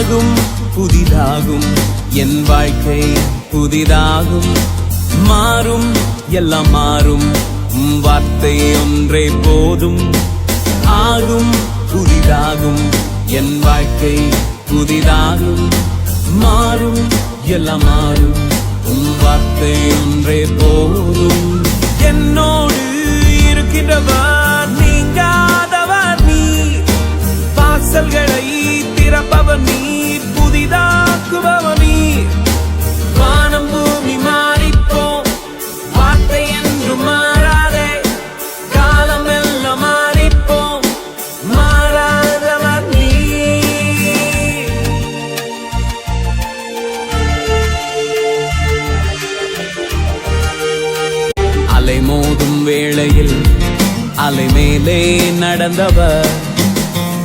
புதிதாகும் புதிதாகும். என் வாழ்க்கை புதிதாகும். மாறும் எல்லாம் மாறும். வார்த்தை ஒன்றே போதும். ஆகும் புதிதாகும். என் வாழ்க்கை புதிதாகும். மாறும் எல்லாம் மாறும். உம் வார்த்தை ஒன்றே போதும். வேளையில் அலை மேலே நடந்தவர்.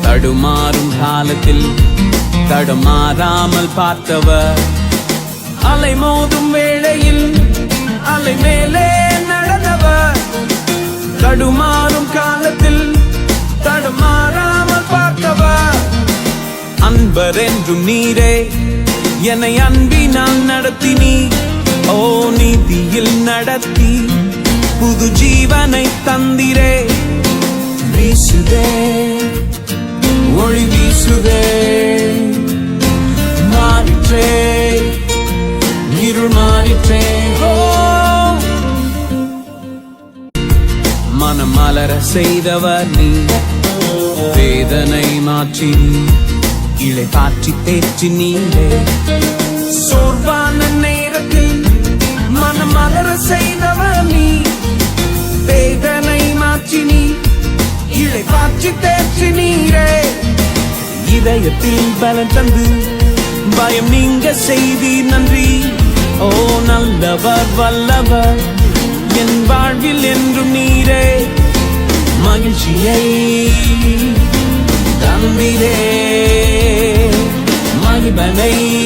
தடுமாறும் காலத்தில் தடுமாறாமல் பார்த்தவர். அலை மோதும் வேளையில் அலை மேலே நடந்தவர். தடுமாறும் காலத்தில் தடுமாறாமல் பார்த்தவர். அன்பர் என்றும் நீரே என்னை அன்பினால் நடத்தினி ஓ நீதியில் நடத்தி புது ஜீவனை தந்திரே. வீசுதே. ஒளி வீசுதே. மாறிற்றே. இருள் மாறிற்றே. மனம் மலர செய்தவர் நீ. வேதனை மாற்றி நீ. காற்றி தேற்றி நீரே இதயத்தில் பலன் தந்து பயம் நீங்க செய்தி நன்றி. ஓ நல்லவர் வல்லவர் என் வாழ்வில் என்றும் நீரே. மகிழ்ச்சியை தந்திரே. மகிபனை